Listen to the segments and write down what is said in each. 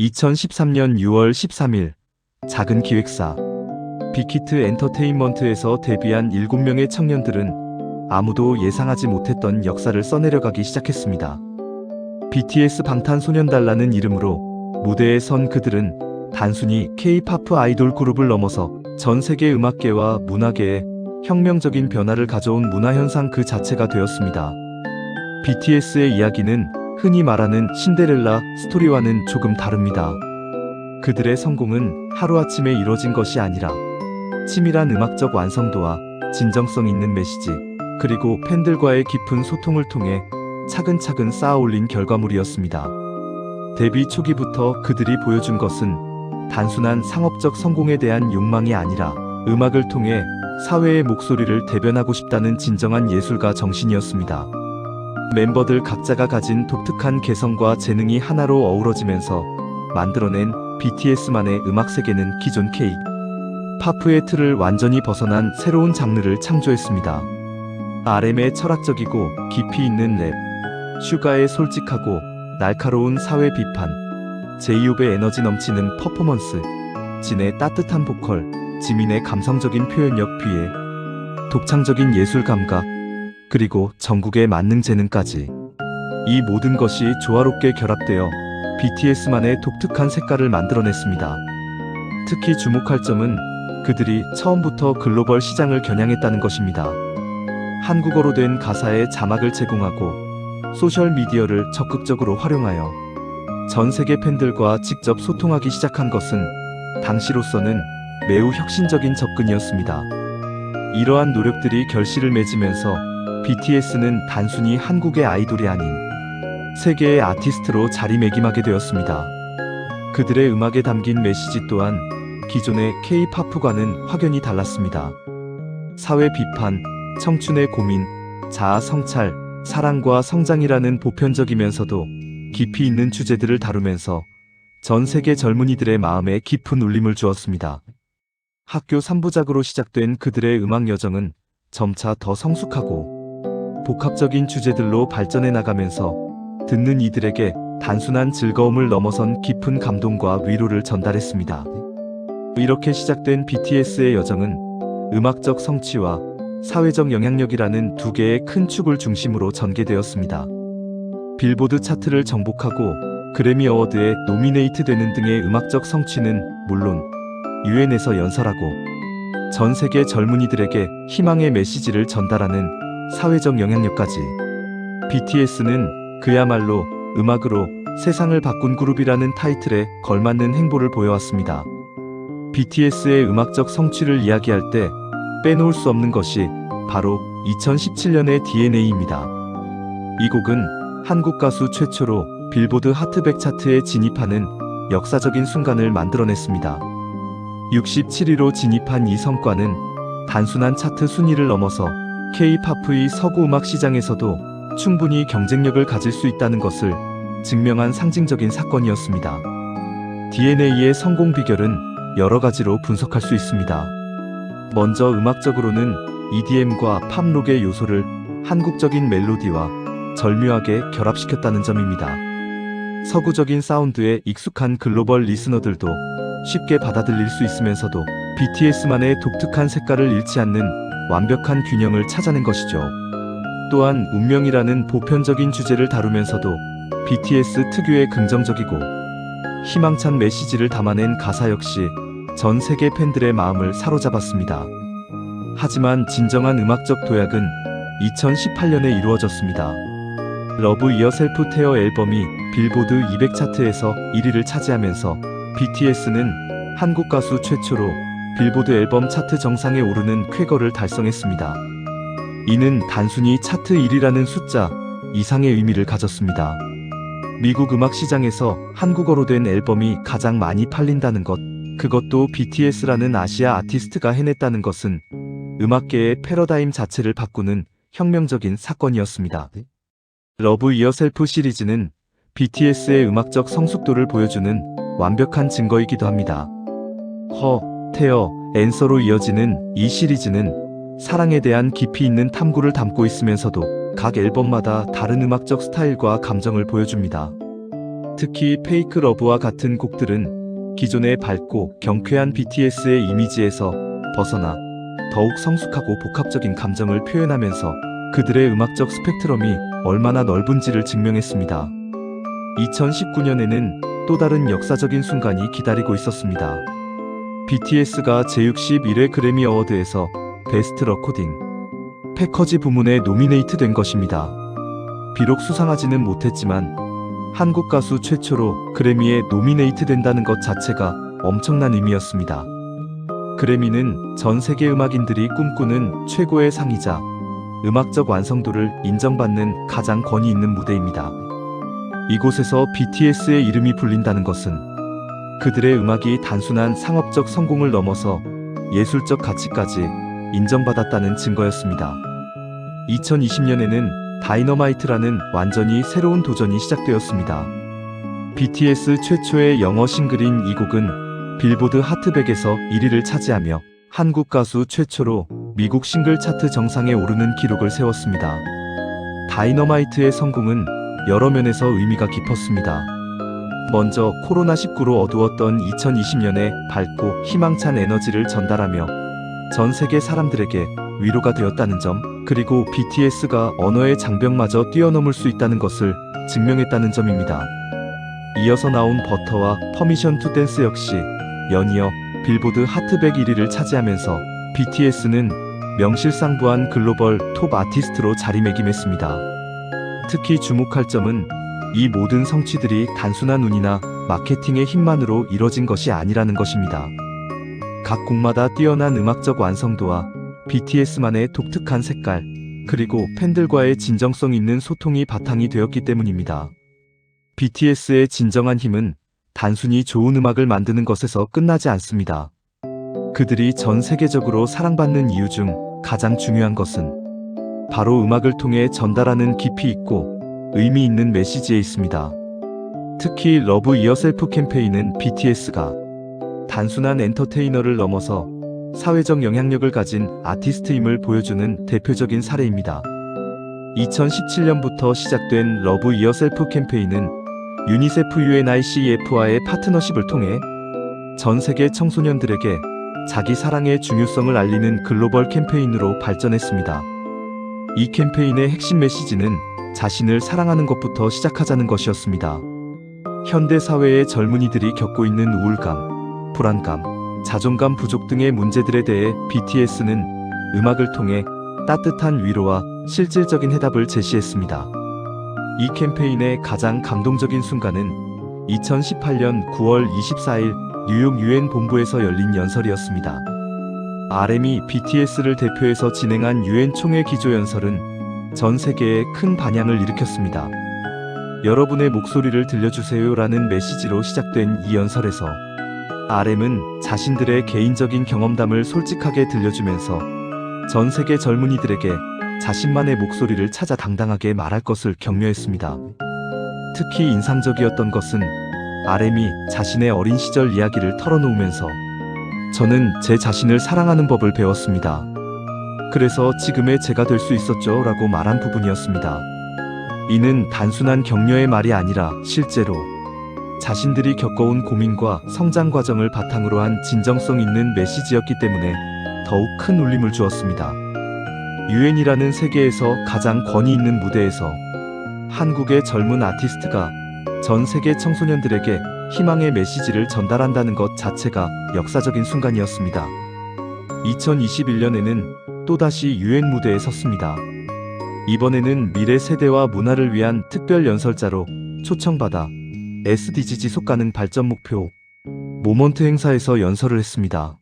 2013년 6월 13일 작은 기획사 빅히트 엔터테인먼트에서 데뷔한 7명의 청년들은 아무도 예상하지 못했던 역사를 써내려가기 시작했습니다. BTS 방탄소년단라는 이름으로 무대에 선 그들은 단순히 K-팝 아이돌 그룹을 넘어서 전 세계 음악계와 문화계에 혁명적인 변화를 가져온 문화현상 그 자체가 되었습니다. BTS의 이야기는 흔히 말하는 신데렐라 스토리와는 조금 다릅니다. 그들의 성공은 하루아침에 이뤄진 것이 아니라 치밀한 음악적 완성도와 진정성 있는 메시지, 그리고 팬들과의 깊은 소통을 통해 차근차근 쌓아 올린 결과물이었습니다. 데뷔 초기부터 그들이 보여준 것은 단순한 상업적 성공에 대한 욕망이 아니라 음악을 통해 사회의 목소리를 대변하고 싶다는 진정한 예술가 정신이었습니다. 멤버들 각자가 가진 독특한 개성과 재능이 하나로 어우러지면서 만들어낸 BTS만의 음악 세계는 기존 K. 파프의 틀을 완전히 벗어난 새로운 장르를 창조했습니다. RM의 철학적이고 깊이 있는 랩, 슈가의 솔직하고 날카로운 사회 비판, 제이홉의 에너지 넘치는 퍼포먼스, 진의 따뜻한 보컬, 지민의 감성적인 표현력 비에 독창적인 예술 감각, 그리고 전국의 만능 재능까지. 이 모든 것이 조화롭게 결합되어 BTS만의 독특한 색깔을 만들어냈습니다. 특히 주목할 점은 그들이 처음부터 글로벌 시장을 겨냥했다는 것입니다. 한국어로 된 가사에 자막을 제공하고 소셜미디어를 적극적으로 활용하여 전 세계 팬들과 직접 소통하기 시작한 것은 당시로서는 매우 혁신적인 접근이었습니다. 이러한 노력들이 결실을 맺으면서 BTS는 단순히 한국의 아이돌이 아닌 세계의 아티스트로 자리매김하게 되었습니다. 그들의 음악에 담긴 메시지 또한 기존의 K-팝과는 확연히 달랐습니다. 사회 비판, 청춘의 고민, 자아 성찰, 사랑과 성장이라는 보편적이면서도 깊이 있는 주제들을 다루면서 전 세계 젊은이들의 마음에 깊은 울림을 주었습니다. 학교 3부작으로 시작된 그들의 음악 여정은 점차 더 성숙하고 복합적인 주제들로 발전해 나가면서 듣는 이들에게 단순한 즐거움을 넘어선 깊은 감동과 위로를 전달했습니다. 이렇게 시작된 BTS의 여정은 음악적 성취와 사회적 영향력이라는 두 개의 큰 축을 중심으로 전개되었습니다. 빌보드 차트를 정복하고 그래미 어워드에 노미네이트 되는 등의 음악적 성취는 물론 유엔에서 연설하고 전 세계 젊은이들에게 희망의 메시지를 전달하는 사회적 영향력까지 BTS는 그야말로 음악으로 세상을 바꾼 그룹이라는 타이틀에 걸맞는 행보를 보여왔습니다. BTS의 음악적 성취를 이야기할 때 빼놓을 수 없는 것이 바로 2017년의 DNA입니다. 이 곡은 한국 가수 최초로 빌보드 하트백 차트에 진입하는 역사적인 순간을 만들어냈습니다. 67위로 진입한 이 성과는 단순한 차트 순위를 넘어서 K-팝의 서구 음악 시장에서도 충분히 경쟁력을 가질 수 있다는 것을 증명한 상징적인 사건이었습니다. DNA의 성공 비결은 여러 가지로 분석할 수 있습니다. 먼저 음악적으로는 EDM과 팝록의 요소를 한국적인 멜로디와 절묘하게 결합시켰다는 점입니다. 서구적인 사운드에 익숙한 글로벌 리스너들도 쉽게 받아들일 수 있으면서도 BTS만의 독특한 색깔을 잃지 않는 완벽한 균형을 찾아낸 것이죠. 또한 운명이라는 보편적인 주제를 다루면서도 BTS 특유의 긍정적이고 희망찬 메시지를 담아낸 가사 역시 전 세계 팬들의 마음을 사로잡았습니다. 하지만 진정한 음악적 도약은 2018년에 이루어졌습니다. 러브 이어셀프 테어 앨범이 빌보드 200 차트에서 1위를 차지하면서 BTS는 한국 가수 최초로 빌보드 앨범 차트 정상에 오르는 쾌거를 달성했습니다. 이는 단순히 차트 1위라는 숫자 이상의 의미를 가졌습니다. 미국 음악 시장에서 한국어로 된 앨범이 가장 많이 팔린다는 것, 그것도 BTS라는 아시아 아티스트가 해냈다는 것은 음악계의 패러다임 자체를 바꾸는 혁명적인 사건이었습니다. 러브 이어셀프 시리즈는 BTS의 음악적 성숙도를 보여주는 완벽한 증거이기도 합니다. 허, 테어, 앤서로 이어지는 이 시리즈는 사랑에 대한 깊이 있는 탐구를 담고 있으면서도 각 앨범마다 다른 음악적 스타일과 감정을 보여줍니다. 특히 페이크 러브와 같은 곡들은 기존의 밝고 경쾌한 BTS의 이미지에서 벗어나 더욱 성숙하고 복합적인 감정을 표현하면서 그들의 음악적 스펙트럼이 얼마나 넓은지를 증명했습니다. 2019년에는 또 다른 역사적인 순간이 기다리고 있었습니다. BTS가 제61회 그래미 어워드에서 베스트 러코딩 패커지 부문에 노미네이트 된 것입니다. 비록 수상하지는 못했지만 한국 가수 최초로 그래미에 노미네이트 된다는 것 자체가 엄청난 의미였습니다. 그래미는 전 세계 음악인들이 꿈꾸는 최고의 상이자 음악적 완성도를 인정받는 가장 권위 있는 무대입니다. 이곳에서 BTS의 이름이 불린다는 것은 그들의 음악이 단순한 상업적 성공을 넘어서 예술적 가치까지 인정받았다는 증거였습니다. 2020년에는 다이너마이트라는 완전히 새로운 도전이 시작되었습니다. BTS 최초의 영어 싱글인 이 곡은 빌보드 하트백에서 1위를 차지하며 한국 가수 최초로 미국 싱글 차트 정상에 오르는 기록을 세웠습니다. 다이너마이트의 성공은 여러 면에서 의미가 깊었습니다. 먼저 코로나19로 어두웠던 2020년에 밝고 희망찬 에너지를 전달하며 전 세계 사람들에게 위로가 되었다는 점, 그리고 BTS가 언어의 장벽마저 뛰어넘을 수 있다는 것을 증명했다는 점입니다. 이어서 나온 버터와 퍼미션 투 댄스 역시 연이어 빌보드 하트백 1위를 차지하면서 BTS는 명실상부한 글로벌 톱 아티스트로 자리매김했습니다. 특히 주목할 점은 이 모든 성취들이 단순한 운이나 마케팅의 힘만으로 이뤄진 것이 아니라는 것입니다. 각 곡마다 뛰어난 음악적 완성도와 BTS만의 독특한 색깔, 그리고 팬들과의 진정성 있는 소통이 바탕이 되었기 때문입니다. BTS의 진정한 힘은 단순히 좋은 음악을 만드는 것에서 끝나지 않습니다. 그들이 전 세계적으로 사랑받는 이유 중 가장 중요한 것은 바로 음악을 통해 전달하는 깊이 있고 의미 있는 메시지에 있습니다. 특히 러브 이어셀프 캠페인은 BTS가 단순한 엔터테이너를 넘어서 사회적 영향력을 가진 아티스트임을 보여주는 대표적인 사례입니다. 2017년부터 시작된 러브 이어셀프 캠페인은 유니세프 UNICEF와의 파트너십을 통해 전 세계 청소년들에게 자기 사랑의 중요성을 알리는 글로벌 캠페인으로 발전했습니다. 이 캠페인의 핵심 메시지는 자신을 사랑하는 것부터 시작하자는 것이었습니다. 현대 사회의 젊은이들이 겪고 있는 우울감, 불안감, 자존감 부족 등의 문제들에 대해 BTS는 음악을 통해 따뜻한 위로와 실질적인 해답을 제시했습니다. 이 캠페인의 가장 감동적인 순간은 2018년 9월 24일 뉴욕 유엔 본부에서 열린 연설이었습니다. RM이 BTS를 대표해서 진행한 유엔 총회 기조연설은 전 세계에 큰 반향을 일으켰습니다. 여러분의 목소리를 들려주세요라는 메시지로 시작된 이 연설에서 RM은 자신들의 개인적인 경험담을 솔직하게 들려주면서 전 세계 젊은이들에게 자신만의 목소리를 찾아 당당하게 말할 것을 격려했습니다. 특히 인상적이었던 것은 RM이 자신의 어린 시절 이야기를 털어놓으면서 저는 제 자신을 사랑하는 법을 배웠습니다. 그래서 지금의 제가 될 수 있었죠 라고 말한 부분이었습니다. 이는 단순한 격려의 말이 아니라 실제로 자신들이 겪어온 고민과 성장 과정을 바탕으로 한 진정성 있는 메시지였기 때문에 더욱 큰 울림을 주었습니다. 유엔이라는 세계에서 가장 권위 있는 무대에서 한국의 젊은 아티스트가 전 세계 청소년들에게 희망의 메시지를 전달한다는 것 자체가 역사적인 순간이었습니다. 2021년에는 또다시 유엔 무대에 섰습니다. 이번에는 미래 세대와 문화를 위한 특별 연설자로 초청받아 SDG 지속 가능 발전 목표 모먼트 행사에서 연설을 했습니다.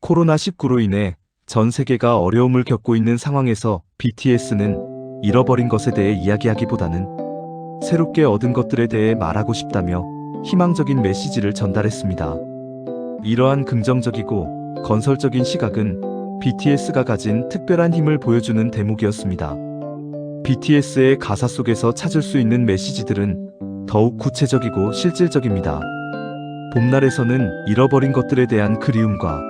코로나19로 인해 전 세계가 어려움을 겪고 있는 상황에서 BTS는 잃어버린 것에 대해 이야기하기보다는 새롭게 얻은 것들에 대해 말하고 싶다며 희망적인 메시지를 전달했습니다. 이러한 긍정적이고 건설적인 시각은 BTS가 가진 특별한 힘을 보여주는 대목이었습니다. BTS의 가사 속에서 찾을 수 있는 메시지들은 더욱 구체적이고 실질적입니다. 봄날에서는 잃어버린 것들에 대한 그리움과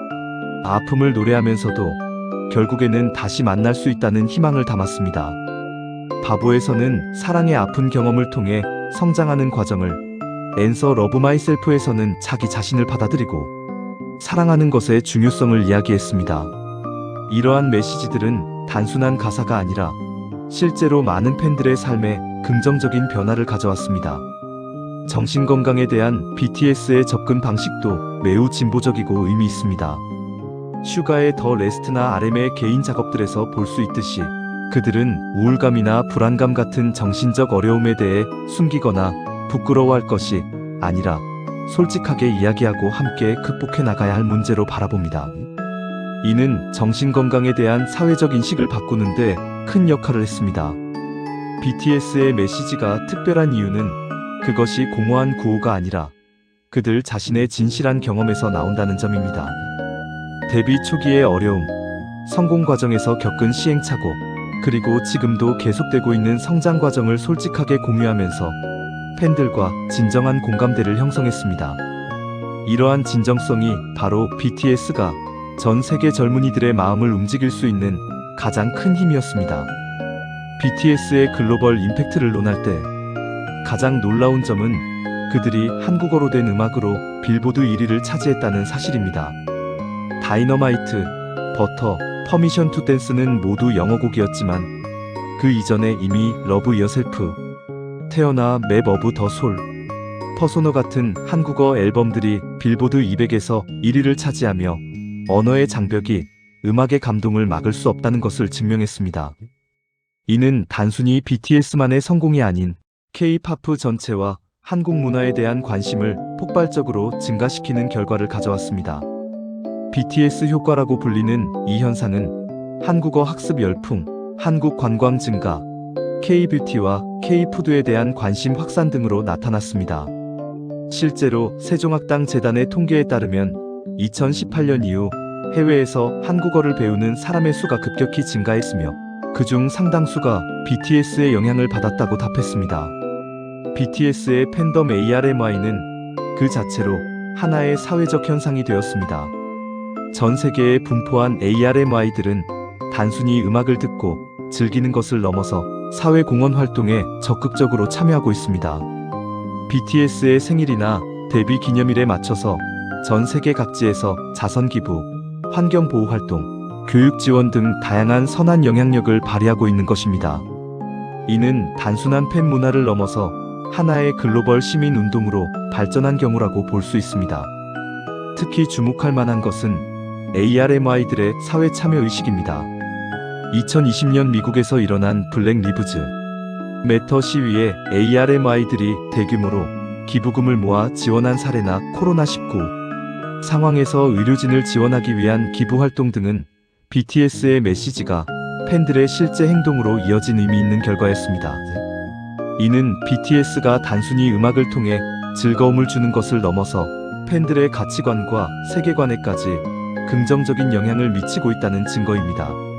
아픔을 노래하면서도 결국에는 다시 만날 수 있다는 희망을 담았습니다. 바보에서는 사랑의 아픈 경험을 통해 성장하는 과정을, 앤서 러브 마이셀프에서는 자기 자신을 받아들이고 사랑하는 것의 중요성을 이야기했습니다. 이러한 메시지들은 단순한 가사가 아니라 실제로 많은 팬들의 삶에 긍정적인 변화를 가져왔습니다. 정신건강에 대한 BTS의 접근 방식도 매우 진보적이고 의미 있습니다. 슈가의 더 레스트나 RM의 개인 작업들에서 볼 수 있듯이 그들은 우울감이나 불안감 같은 정신적 어려움에 대해 숨기거나 부끄러워할 것이 아니라 솔직하게 이야기하고 함께 극복해 나가야 할 문제로 바라봅니다. 이는 정신건강에 대한 사회적 인식을 바꾸는데 큰 역할을 했습니다. BTS의 메시지가 특별한 이유는 그것이 공허한 구호가 아니라 그들 자신의 진실한 경험에서 나온다는 점입니다. 데뷔 초기의 어려움, 성공 과정에서 겪은 시행착오, 그리고 지금도 계속되고 있는 성장 과정을 솔직하게 공유하면서 팬들과 진정한 공감대를 형성했습니다. 이러한 진정성이 바로 BTS가 전 세계 젊은이들의 마음을 움직일 수 있는 가장 큰 힘이었습니다. BTS의 글로벌 임팩트를 논할 때 가장 놀라운 점은 그들이 한국어로 된 음악으로 빌보드 1위를 차지했다는 사실입니다. 다이너마이트, 버터, 퍼미션 투 댄스는 모두 영어곡이었지만 그 이전에 이미 러브 여셀프, 태어나 맵 오브 더 솔, 퍼소너 같은 한국어 앨범들이 빌보드 200에서 1위를 차지하며 언어의 장벽이 음악의 감동을 막을 수 없다는 것을 증명했습니다. 이는 단순히 BTS만의 성공이 아닌 K-팝 전체와 한국 문화에 대한 관심을 폭발적으로 증가시키는 결과를 가져왔습니다. BTS 효과라고 불리는 이 현상은 한국어 학습 열풍, 한국 관광 증가, K-뷰티와 K-푸드에 대한 관심 확산 등으로 나타났습니다. 실제로 세종학당 재단의 통계에 따르면 2018년 이후 해외에서 한국어를 배우는 사람의 수가 급격히 증가했으며 그중 상당수가 BTS의 영향을 받았다고 답했습니다. BTS의 팬덤 ARMY는 그 자체로 하나의 사회적 현상이 되었습니다. 전 세계에 분포한 ARMY들은 단순히 음악을 듣고 즐기는 것을 넘어서 사회 공헌 활동에 적극적으로 참여하고 있습니다. BTS의 생일이나 데뷔 기념일에 맞춰서 전 세계 각지에서 자선 기부, 환경 보호 활동, 교육 지원 등 다양한 선한 영향력을 발휘하고 있는 것입니다. 이는 단순한 팬 문화를 넘어서 하나의 글로벌 시민 운동으로 발전한 경우라고 볼 수 있습니다. 특히 주목할 만한 것은 ARMY들의 사회 참여 의식입니다. 2020년 미국에서 일어난 블랙 리브즈 매터 시위에 ARMY들이 대규모로 기부금을 모아 지원한 사례나 코로나19 상황에서 의료진을 지원하기 위한 기부 활동 등은 BTS의 메시지가 팬들의 실제 행동으로 이어진 의미 있는 결과였습니다. 이는 BTS가 단순히 음악을 통해 즐거움을 주는 것을 넘어서 팬들의 가치관과 세계관에까지 긍정적인 영향을 미치고 있다는 증거입니다.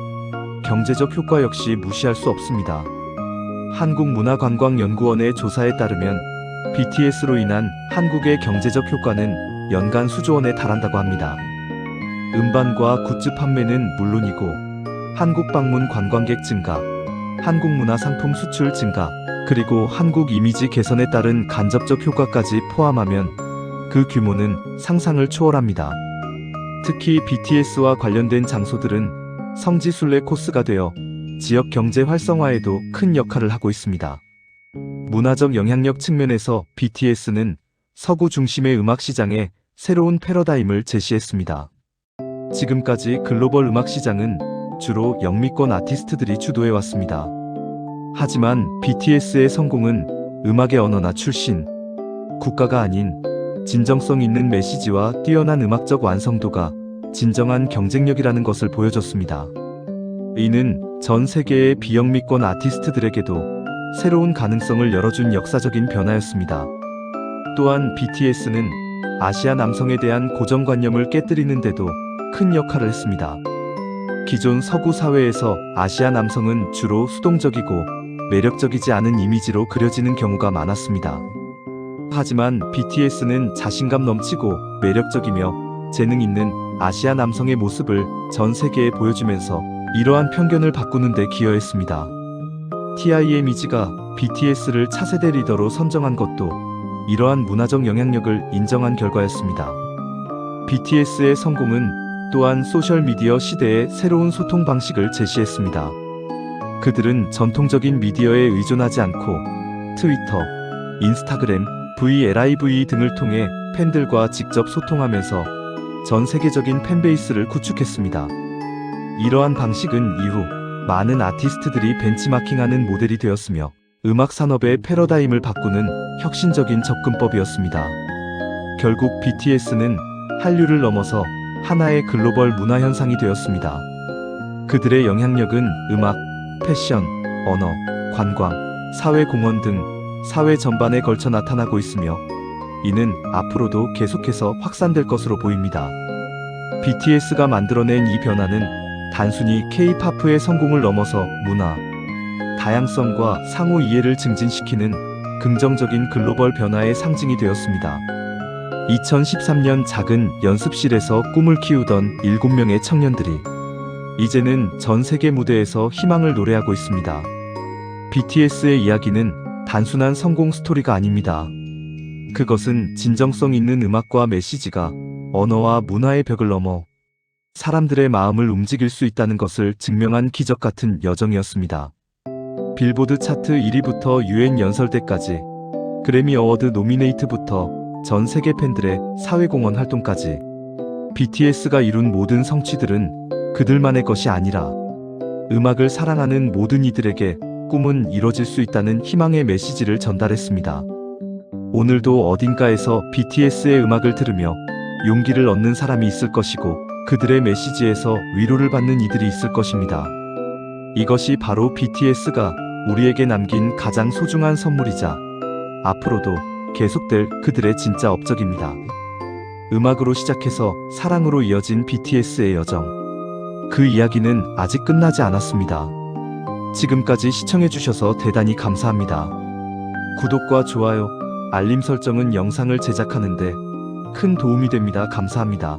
경제적 효과 역시 무시할 수 없습니다. 한국문화관광연구원의 조사에 따르면 BTS로 인한 한국의 경제적 효과는 연간 수조 원에 달한다고 합니다. 음반과 굿즈 판매는 물론이고 한국 방문 관광객 증가, 한국 문화 상품 수출 증가, 그리고 한국 이미지 개선에 따른 간접적 효과까지 포함하면 그 규모는 상상을 초월합니다. 특히 BTS와 관련된 장소들은 성지 순례 코스가 되어 지역 경제 활성화에도 큰 역할을 하고 있습니다. 문화적 영향력 측면에서 BTS는 서구 중심의 음악 시장에 새로운 패러다임을 제시했습니다. 지금까지 글로벌 음악 시장은 주로 영미권 아티스트들이 주도해 왔습니다. 하지만 BTS의 성공은 음악의 언어나 출신, 국가가 아닌 진정성 있는 메시지와 뛰어난 음악적 완성도가 진정한 경쟁력이라는 것을 보여줬습니다. 이는 전 세계의 비영미권 아티스트들에게도 새로운 가능성을 열어준 역사적인 변화였습니다. 또한 BTS는 아시아 남성에 대한 고정관념을 깨뜨리는데도 큰 역할을 했습니다. 기존 서구 사회에서 아시아 남성은 주로 수동적이고 매력적이지 않은 이미지로 그려지는 경우가 많았습니다. 하지만 BTS는 자신감 넘치고 매력적이며 재능 있는 아시아 남성의 모습을 전 세계에 보여주면서 이러한 편견을 바꾸는 데 기여했습니다. TIM이지가 BTS를 차세대 리더로 선정한 것도 이러한 문화적 영향력을 인정한 결과였습니다. BTS의 성공은 또한 소셜미디어 시대의 새로운 소통 방식을 제시했습니다. 그들은 전통적인 미디어에 의존하지 않고 트위터, 인스타그램, VLIV 등을 통해 팬들과 직접 소통하면서 전 세계적인 팬베이스를 구축했습니다. 이러한 방식은 이후 많은 아티스트들이 벤치마킹하는 모델이 되었으며 음악 산업의 패러다임을 바꾸는 혁신적인 접근법이었습니다. 결국 BTS는 한류를 넘어서 하나의 글로벌 문화 현상이 되었습니다. 그들의 영향력은 음악, 패션, 언어, 관광, 사회 공헌 등 사회 전반에 걸쳐 나타나고 있으며 이는 앞으로도 계속해서 확산될 것으로 보입니다. BTS가 만들어낸 이 변화는 단순히 K-팝의 성공을 넘어서 문화, 다양성과 상호 이해를 증진시키는 긍정적인 글로벌 변화의 상징이 되었습니다. 2013년 작은 연습실에서 꿈을 키우던 7명의 청년들이 이제는 전 세계 무대에서 희망을 노래하고 있습니다. BTS의 이야기는 단순한 성공 스토리가 아닙니다. 그것은 진정성 있는 음악과 메시지가 언어와 문화의 벽을 넘어 사람들의 마음을 움직일 수 있다는 것을 증명한 기적 같은 여정이었습니다. 빌보드 차트 1위부터 유엔 연설대까지 그래미 어워드 노미네이트부터 전 세계 팬들의 사회공헌 활동까지 BTS가 이룬 모든 성취들은 그들만의 것이 아니라 음악을 사랑하는 모든 이들에게 꿈은 이뤄질 수 있다는 희망의 메시지를 전달했습니다. 오늘도 어딘가에서 BTS의 음악을 들으며 용기를 얻는 사람이 있을 것이고 그들의 메시지에서 위로를 받는 이들이 있을 것입니다. 이것이 바로 BTS가 우리에게 남긴 가장 소중한 선물이자 앞으로도 계속될 그들의 진짜 업적입니다. 음악으로 시작해서 사랑으로 이어진 BTS의 여정. 그 이야기는 아직 끝나지 않았습니다. 지금까지 시청해주셔서 대단히 감사합니다. 구독과 좋아요, 알림 설정은 영상을 제작하는데 큰 도움이 됩니다. 감사합니다.